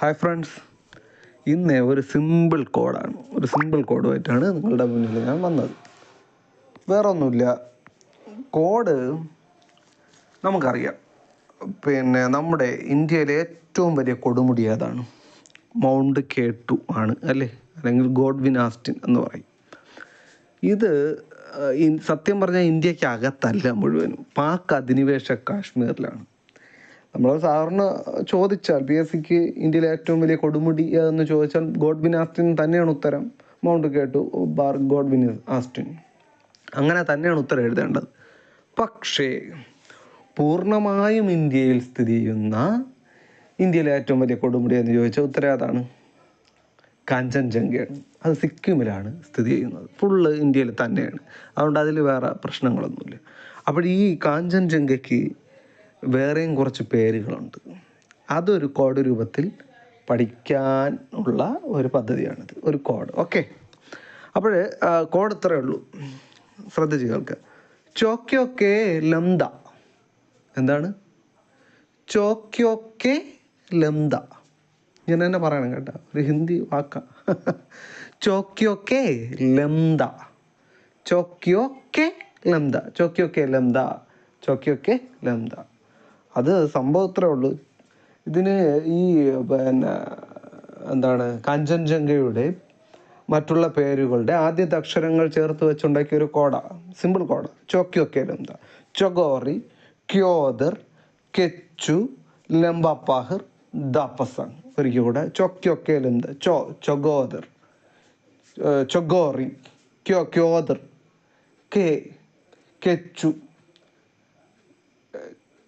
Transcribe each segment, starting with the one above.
Hi friends ഇന്ന് ഒരു simple കോഡാണ് ഒരു സിമ്പിൾ കോഡുമായിട്ടാണ് നിങ്ങളുടെ മുന്നിൽ ഞാൻ വന്നത്. വേറെ ഒന്നുമില്ല കോഡ് നമുക്കറിയാം. പിന്നെ നമ്മുടെ ഇന്ത്യയിലെ ഏറ്റവും വലിയ കൊടുമുടി ഏതാണ്? മൗണ്ട് കെ ടു ആണ് അല്ലേ? അല്ലെങ്കിൽ ഗോഡ്വിൻ ആസ്റ്റിൻ എന്ന് പറയും. ഇത് സത്യം പറഞ്ഞാൽ ഇന്ത്യയ്ക്ക് അകത്തല്ല മുഴുവനും. പാക് അധിനിവേശ കാശ്മീരിലാണ്. നമ്മൾ സാറിന് ചോദിച്ചാൽ പി എസ് സിക്ക് ഇന്ത്യയിലെ ഏറ്റവും വലിയ കൊടുമുടി എന്ന് ചോദിച്ചാൽ ഗോഡ്വിൻ ആസ്റ്റിൻ തന്നെയാണ് ഉത്തരം. മൗണ്ട് കേട്ടു ബാർ ഗോഡ്വിൻ ആസ്റ്റിൻ. അങ്ങനെ തന്നെയാണ് ഉത്തരം എഴുതേണ്ടത്. പക്ഷേ പൂർണമായും ഇന്ത്യയിൽ സ്ഥിതി ചെയ്യുന്ന ഇന്ത്യയിലെ ഏറ്റവും വലിയ കൊടുമുടി എന്ന് ചോദിച്ചാൽ ഉത്തരം അതാണ് കാഞ്ചൻജംഗയാണ്. അത് സിക്കിമിലാണ് സ്ഥിതി ചെയ്യുന്നത്. ഫുള്ള് ഇന്ത്യയിൽ തന്നെയാണ്. അതുകൊണ്ട് അതിൽ വേറെ പ്രശ്നങ്ങളൊന്നുമില്ല. അപ്പോൾ ഈ കാഞ്ചൻജംഗയ്ക്ക് വേറെയും കുറച്ച് പേരുകളുണ്ട്. അതൊരു കോഡ് രൂപത്തിൽ പഠിക്കാൻ ഉള്ള ഒരു പദ്ധതിയാണിത്. ഒരു കോഡ്. ഓക്കെ. അപ്പോൾ കോഡ് ഇത്രയേ ഉള്ളൂ. ശ്രദ്ധിച്ച് കേൾക്കുക ചോക്യോക്കെ ലംദ. എന്താണ്? ചോക്യോക്കെ ലംദ. ഇങ്ങനെ തന്നെ പറയണം കേട്ടോ. ഒരു ഹിന്ദി വാക്ക. ചോക്യോക്കെ ലംദ. ചോക്യോക്കെ ലംദ. ചോക്യോക്കെ ലംദ. ചോക്യോക്കെ ലംദ. അത് സംഭവം ഇത്രേ ഉള്ളൂ. ഇതിന് ഈ പിന്നെ എന്താണ് കാഞ്ചൻജംഗയുടെ മറ്റുള്ള പേരുകളുടെ ആദ്യത്തെ അക്ഷരങ്ങൾ ചേർത്ത് വെച്ചുണ്ടാക്കിയ ഒരു കോട സിമ്പിൾ കോട ചോക്യോക്കെ ലംദ ചൊഗോറി ക്യോദർ കെച്ചു ലംബാപ്പാഹിർ ദാപ്പസങ് ഒരിക്കൽ കൂടെ. ചോ ചൊഗോദർ. ചൊഗോറി ക്യോ ക്യോദർ. കെ കെച്ചു.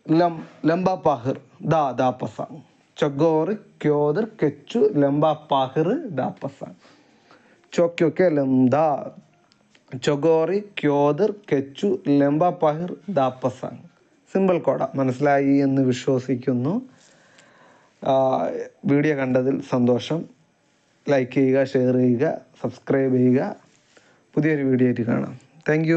ലം ലംബാപ്പാഹിർ ദാ ദാപ്പസങ് ചൊഗോറി ക്യോദർ കെച്ചു ലംബാപ്പാഹിർ ദാപ്പസങ് ചോക്യോക്കെ ലംദ ചൊഗോറി ക്യോദർ കെച്ചു ലംബാപ്പാഹിർ ദാപ്പസങ് സിമ്പിൾ കോഡ. മനസ്സിലായി എന്ന് വിശ്വസിക്കുന്നു. വീഡിയോ കണ്ടതിൽ സന്തോഷം. ലൈക്ക് ചെയ്യുക ഷെയർ ചെയ്യുക സബ്സ്ക്രൈബ് ചെയ്യുക. പുതിയൊരു വീഡിയോ ആയിട്ട് കാണാം. താങ്ക്